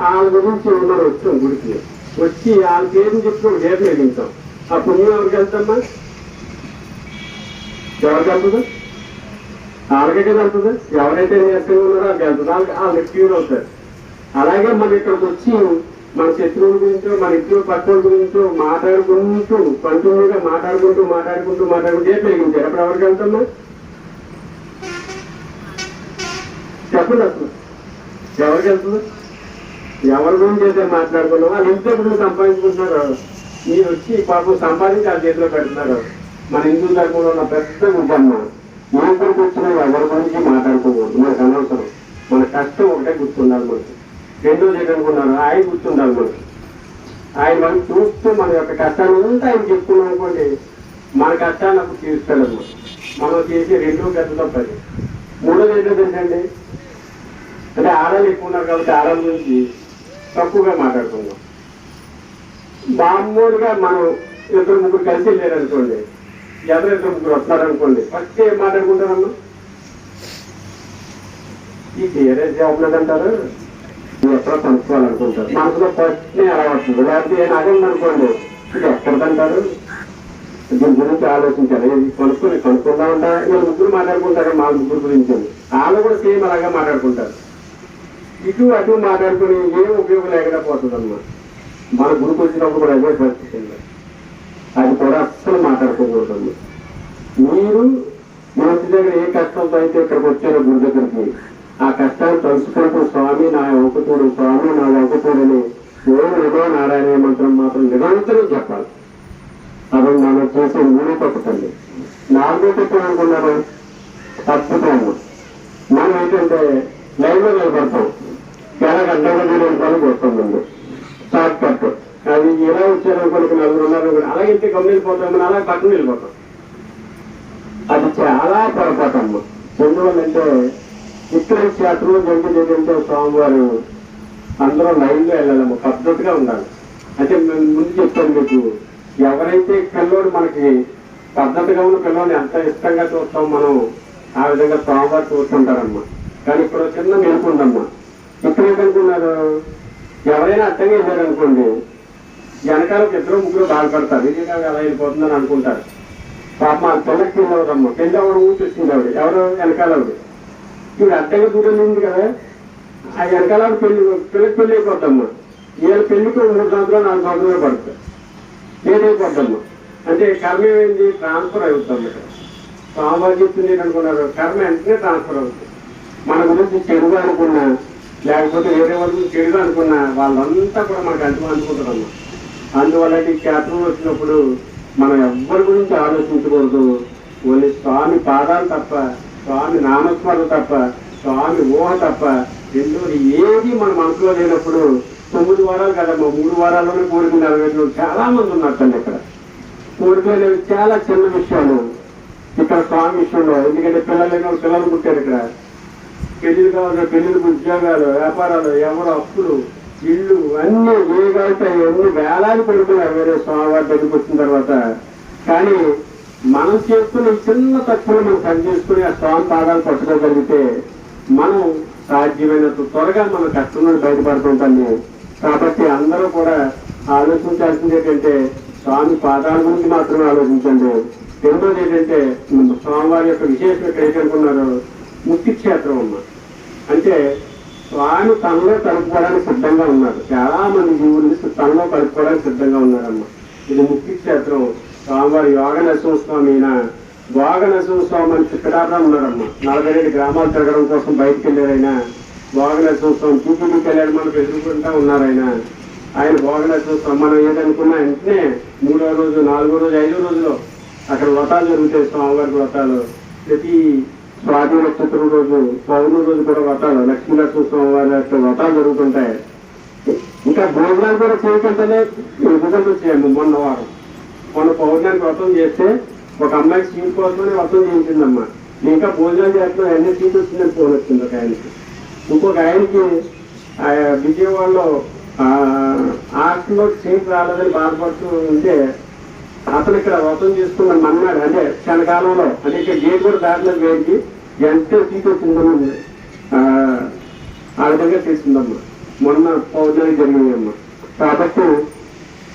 వాళ్ళ గురించి ఉన్నారు వచ్చాం గుడికి. వచ్చి వాళ్ళ పేరు చెప్తాం డేట్ వేగించాం ఆ పుణ్యం ఎవరికి వెళ్తామా ఎవరికి వెళ్తుంది? వాళ్ళకే కదా వెళ్తుంది? ఎవరైతే నేర్చుకుని ఉన్నారో వాళ్ళకి వెళ్తుంది. వాళ్ళకి వాళ్ళకి క్యూర్ అవుతారు. అలాగే మన ఇక్కడికి వచ్చి మన శత్రువుల గురించో మన ఇంట్లో పక్కల గురించో మాట్లాడుకుంటూ కంటిన్యూగా మాట్లాడుకుంటూ మాట్లాడుకుంటూ మాట్లాడుకుంటూ ఏ పెరిగించారు అప్పుడు ఎవరికి వెళ్తామా చెప్పండి అసలు. ఎవరికి వెళ్తుంది? ఎవరి గురించి అయితే మాట్లాడుకున్నాం వాళ్ళు ఇంత సంపాదించుకుంటున్నారు. మీరు వచ్చి పాపం సంపాదించి వాళ్ళ చేతిలో పెడుతున్నారు. మన హిందూ ధర్మంలో ఉన్న పెద్ద గుడ్డమ్మ ఏ గురికి వచ్చినా ఎవరి గురించి మాట్లాడుకోకూడదు. మనకు అనవసరం. మన కష్టం ఒకటే గుర్తుండాలి మనకి. రెండోది ఏంటనుకున్నారు ఆయన గుర్తుండాలి మనకి. ఆయన మనం చూస్తూ మన యొక్క కష్టాన్ని అంతా ఆయన చెప్పుకున్నాం అనుకోండి మన కష్టాన్ని అప్పుడు తీరుస్తాడు మనం చేసే రెండో పెద్ద తప్పది మూడోది ఏంటో తెలుసండి అంటే ఆడలు ఎక్కువ ఉన్నారు కాబట్టి ఆడల గురించి తక్కువగా మాట్లాడుకుందాం. మామూలుగా మనం ఇద్దరు ముగ్గురు కలిసి వెళ్ళారనుకోండి ఎవరు ఇద్దరు ముగ్గురు వస్తున్నారు అనుకోండి ఫస్ట్ ఏం మాట్లాడుకుంటారమ్మా? ఈ వేరే జాబ్ లేదంటారు? నువ్వు ఎక్కడ కనుక్కోవాలనుకుంటారు మనసులో ఫస్ట్ అలవాటు లేకపోతే ఏం అడగండి అనుకోండి ఇది ఎక్కడదంటారు దీని గురించి ఆలోచించాలి. ఇది కొనుక్కొని కొనుక్కుందా ఉంటా వీళ్ళు ముగ్గురు మాట్లాడుకుంటారు? మా ముగ్గురు గురించి. వాళ్ళు కూడా సేమ్ అలాగే మాట్లాడుకుంటారు. ఇటు అటు మాట్లాడుకుని ఏం ఉపయోగం లేకుండా పోతుంది మన గురికి వచ్చినప్పుడు కూడా అదే పరిస్థితి. అది కూడా అస్సలు మాట్లాడుకోకూడదు మీరు మీ దగ్గర ఏ కష్టంతో అయితే ఇక్కడికి వచ్చారో గురి దగ్గరికి ఆ కష్టాన్ని తలుచుకుంటూ స్వామి నా ఒకతుడు స్వామి నా ఒకతుడని ఓం ఏదో నారాయణ మంత్రం మాత్రం నిరంతరం చెప్పాలి. అది మనం చేసే మూడో తప్పుతండి నాలుగో తప్పు అనుకున్నారు తప్పుతాము మనం ఏంటంటే లైవ్ నిలబడతాం. చాలా ఎలా గంటగా నిలబడతాను వస్తుందండి షార్ట్ కట్ అది ఎలా వచ్చారనుకోనికి నలుగురు ఉన్నారు అలా ఇంటి గమ్మున వెళ్ళిపోతాం అలా పక్కన వెళ్ళిపోతాం. అది చాలా పొరపాటమ్మ. ఎందువల్లంటే ఇక్కడ క్షేత్రంలో జరిగేది ఏంటంటే స్వామివారు అందరూ లైన్లో వెళ్ళాలమ్మ పద్ధతిగా ఉండాలి. అంటే మేము ముందు చెప్పాను మీకు ఎవరైతే పిల్లోడు మనకి పద్ధతిగా ఉన్న పిల్లోని ఎంత ఇష్టంగా చూస్తాం మనం ఆ విధంగా స్వామివారు చూస్తుంటారమ్మా. కానీ ఇప్పుడు చిన్న మెలుకుందమ్మా ఇప్పుడు ఏంటనుకున్నారు ఎవరైనా అర్థంగా వెళ్ళారనుకోండి వెనకాల ఒక ఇద్దరు ముగ్గురు బాధపడతారు. ఇది కాదు ఎలా వెళ్ళిపోతుందని అనుకుంటారు. పాప మా పిల్లకి పెళ్ళి అవడమ్మ పెళ్ళి అవ్వడం ఊపిస్తుంది ఆవిడ? ఎవరు వెనకాల ఆవిడ? ఇప్పుడు అర్థంగా దూరం ఉంది కదా? ఆ వెనకాల పెళ్ళి పిల్లకి పెళ్ళి అయిపోద్దమ్మా. వీళ్ళ పెళ్ళికి మూడు సంవత్సరాలు నాలుగు సంవత్సరాలు పడుతుంది. ఏదైపోద్దమ్మా అంటే కర్మ ఏమైంది ట్రాన్స్ఫర్ అవుతుంది ఇక్కడ స్వామివారు అనుకున్నారు. కర్మ వెంటనే ట్రాన్స్ఫర్ అవుతుంది. మన గురించి చెడుగా అనుకున్నా లేకపోతే వేరే వరకు గురించి అనుకున్నా. వాళ్ళంతా కూడా మనకు అంటు అనుకుంటారు అందువల్ల ఈ క్షేత్రం వచ్చినప్పుడు మనం ఎవ్వరి గురించి ఆలోచించకూడదు. ఓన్లీ స్వామి పాదాలు తప్ప స్వామి నామస్మరణ తప్ప స్వామి ఊహ తప్ప ఎందుకు ఏది మన మనసులో లేనప్పుడు తొమ్మిది వారాలు కదమ్మా మూడు వారాల్లోనే కోరిక నెరవేర్చిన చాలా మంది ఉన్నట్టండి ఇక్కడ. కోరికలు చాలా చిన్న విషయాలు. ఇక్కడ స్వామి విషయంలో ఎందుకంటే పిల్లలు లేని పిల్లలు పుట్టారు ఇక్కడ. పెళ్ళిలు కావాల్సిన పెళ్ళిళ్ళకు ఉద్యోగాలు వ్యాపారాలు ఎవరు అప్పులు ఇళ్ళు అన్ని ఏవైతే ఎన్ని వేలాది పెడుతున్నారు వేరే స్వామివారి దగ్గరికి వచ్చిన తర్వాత. కానీ మనం చేస్తున్న చిన్న తక్కువ మనం పని చేసుకుని ఆ స్వామి పాదాలు పట్టుకోగలిగితే మనం సాధ్యమైనంత త్వరగా మన కష్టం నుండి బయటపడుతుంటాము కాబట్టి అందరూ కూడా ఆలోచించాల్సింది ఏంటంటే స్వామి పాదాల గురించి మాత్రమే ఆలోచించండి. రెండోది ఏంటంటే స్వామివారి యొక్క విశేషం ఇక్కడ ఏంటనుకున్నారు ముక్తి క్షేత్రం అమ్మ అంటే స్వామి తనలో కలుపుకోవడానికి సిద్ధంగా ఉన్నారు. చాలా మంది జీవులు తనలో కలుపుకోవడానికి సిద్ధంగా ఉన్నారమ్మ. ఇది ముక్తి క్షేత్రం స్వామివారి యోగ నరసింహ స్వామి అయిన భోగ నరసింహ స్వామి అని చిక్కడారా ఉన్నారమ్మ. నలభై రెండు గ్రామాలు తిరగడం కోసం బయటకు వెళ్ళారైనా భోగ నరసింహ స్వామి టీటీడీకి వెళ్ళాడు మనకు ఎదుర్కొంటా ఉన్నారాయన ఆయన భోగ నరసింహ స్వామి మనం ఏదనుకున్నా వెంటనే మూడో రోజు నాలుగో రోజు ఐదో రోజులో అక్కడ వ్రతాలు జరుగుతాయి స్వామివారి వ్రతాలు. ప్రతి స్వాతి నక్షత్రం రోజు పౌర్ణమి రోజు కూడా వ్రతాలు లక్ష్మీ నరసింహ స్వామి వారి యొక్క వ్రతాలు జరుగుతుంటాయి. ఇంకా భోజనాలు కూడా చేయకుండానే రిజల్ట్ వచ్చాయమ్మ మొన్న వారం. మొన్న పౌర్ణానికి వ్రతం చేస్తే ఒక అమ్మాయికి సీట్ కోసమని వ్రతం చేయించిందమ్మా. ఇంకా భోజనాలు చేస్తున్నా ఎన్ని సీట్ వచ్చిందని ఫోన్ వచ్చింది ఒక ఆయనకి. ఇంకొక ఆయనకి ఆ, విజయవాడలో హాస్టల్లో సీట్ రాలేదని బాధపడుతూ ఉంటే అతను ఇక్కడ వ్రతం చేసుకున్న అన్నాడు అంటే క్షణకాలంలో అంటే ఇక్కడ గేట్ కూడా దాటిన వేయించి ఎంత సీట్ ఆ, ఆ విధంగా తీసుకుందమ్మా మొన్న పౌర్ణమి జరిగిందమ్మా కాబట్టి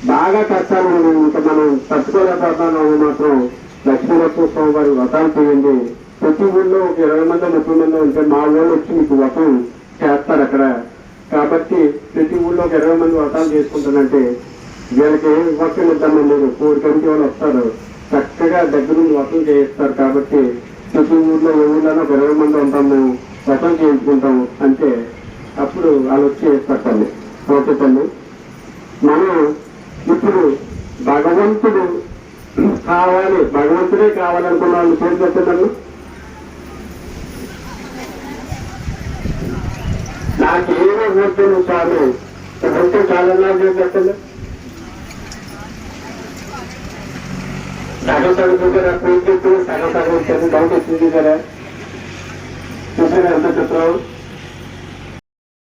బాగా కష్టాలు మనం ఇంకా మనం తట్టుకోలేకపోతాను మాత్రం. లక్ష్మీనరసింహ స్వామి వారి వ్రతాలు చేయండి. ప్రతి ఊళ్ళో ఒక ఇరవై మంది ముప్పై మంది ఉంటే మా ఊళ్ళో వచ్చి మీకు వ్రతం చేస్తారు అక్కడ. కాబట్టి ప్రతి ఊళ్ళో ఒక ఇరవై మంది వ్రతాలు చేసుకుంటానంటే వీళ్ళకి ఏం వర్షం ఇద్దామని లేదు. కోడి కమిటీ వాళ్ళు వస్తారు. చక్కగా దగ్గర నుంచి వ్రతం చేయిస్తారు కాబట్టి ప్రతి ఊర్లో ఏ ఊళ్ళో ఒక ఇరవై మంది ఉంటాం మేము. వ్రతం చేయించుకుంటాం అంటే అప్పుడు వాళ్ళు వచ్చి చేస్తారు తల్లి ఓకే తల్లి. మనం ఇప్పుడు భగవంతుడు కావాలి. భగవంతుడే కావాలనుకున్న వాళ్ళు పేరు పెట్టండి ఏమో వద్దు చాలు ఉంటే చాలా పేరు పెట్టండి. साधो साधू करा प्रेम देतो साधो साधू त्यांनी भाऊ देखील करा दुसऱ्या